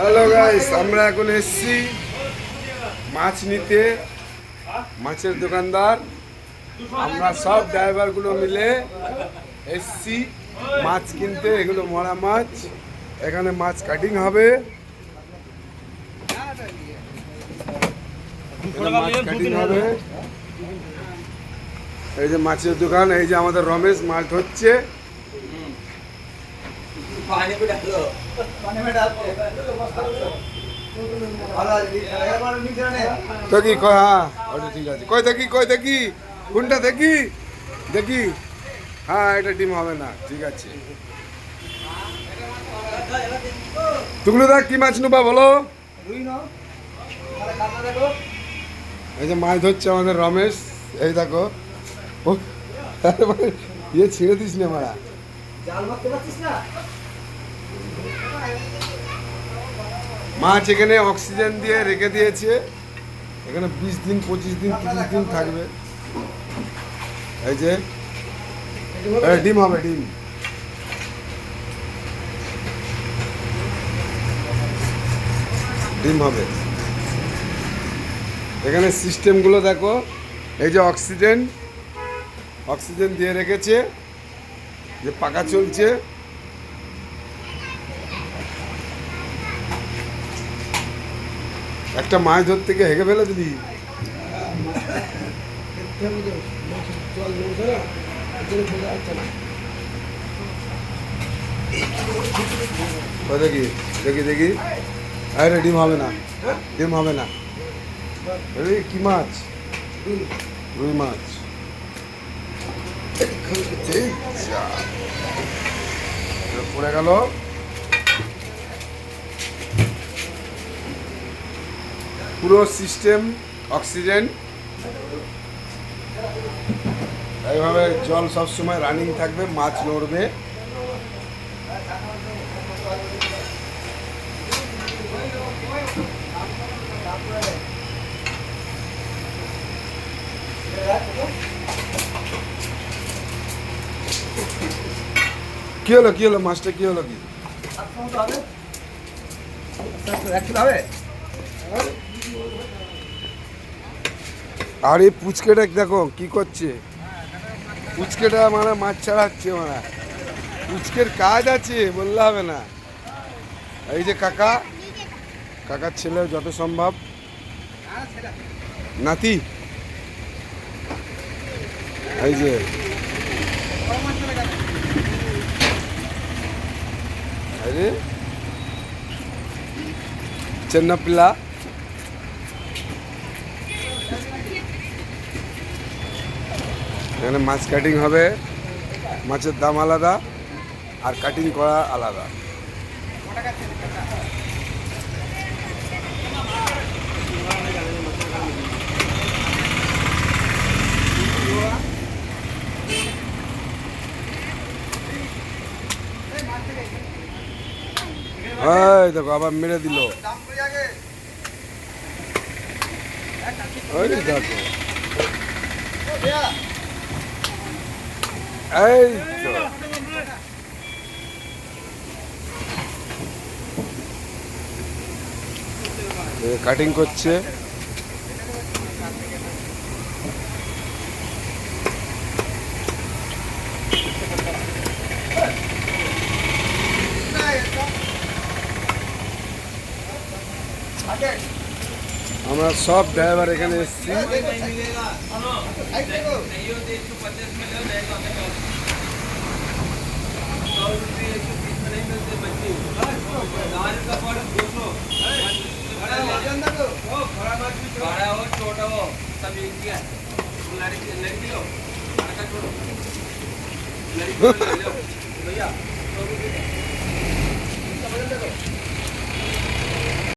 Hello guys আমরা এখন এসছি মাছ নিতে। মাছের দোকানদার। আমরা সব ড্রাইভারগুলো মিলে এসছি মাছ কিনতে। এগুলো মরা মাছ। এখানে মাছ কাটিং হবে। মাছ কাটিং হবে। এই যে মাছের দোকান, এই যে আমাদের রমেশ মাছ ধরছে। দেখি হ্যাঁ ওটা ঠিক আছে। কয় দেখি কয় দেখি কোনটা দেখি? দেখি। হ্যাঁ এটা ডিম হবে না ঠিক আছে। টুকলু দা কি মাছ নুবা বলো? এই যে মাছ ধরছে আমাদের রমেশ এই দেখো। ও ইয়ে ছিঁড়ে দিস না মারা জাল মারতে পারছিস না? মাছ এখানে অক্সিজেন দিয়ে রেখে দিয়েছে, এখানে বিশ দিন, পঁচিশ দিন, তিরিশ দিন থাকবে। এই যে ডিম হবে, ডিম। ডিম হবে। এখানে সিস্টেমগুলো দেখো, এই যে অক্সিজেন অক্সিজেন দিয়ে রেখেছে, যে পাকা চলছে। একটা মাছ ধরতে গিয়ে হেগে ফেলে ও দেখি দেখি দেখি। আরে ডিম হবে না। ডিম হবে না। আরে, কি মাছ? রুই মাছ। পড়ে গেল। পুরো সিস্টেম, অক্সিজেন। এইভাবে জল সবসময় রানিং থাকবে, মাছ নড়বে। কি হলো কি হলো, মাছটা কি হলো কি? হবে? আর এই পুচকেটা দেখো, কি করছে? পুচকেটা মানে মাছ ছাড়াচ্ছে মানে পুচকের কাজ আছে, বললে হবে না। এই যে কাকা, কাকার ছেলে যত সম্ভব। নাতি, এই যে। আরে, চেন্নাপিল্লা। এখানে মাছ কাটিং হবে, মাছের দাম আলাদা আর কাটিং করা আলাদা। এই দেখো, আবার মেরে দিল। ওই দেখো। এই কাটিং করছে। আমরা সব ড্রাইভার এখানে এসেছি। जियो तो एक सौ पचास में लो नहीं तो हमें सौ रुपये एक सौ बीस में नहीं मिलते बच्चे दाल का पड़ दो सौ बड़ा हो। छोटा हो सब एक ही है लड़की लड़की लो लड़का छोड़ो लड़की भैया सौ रुपये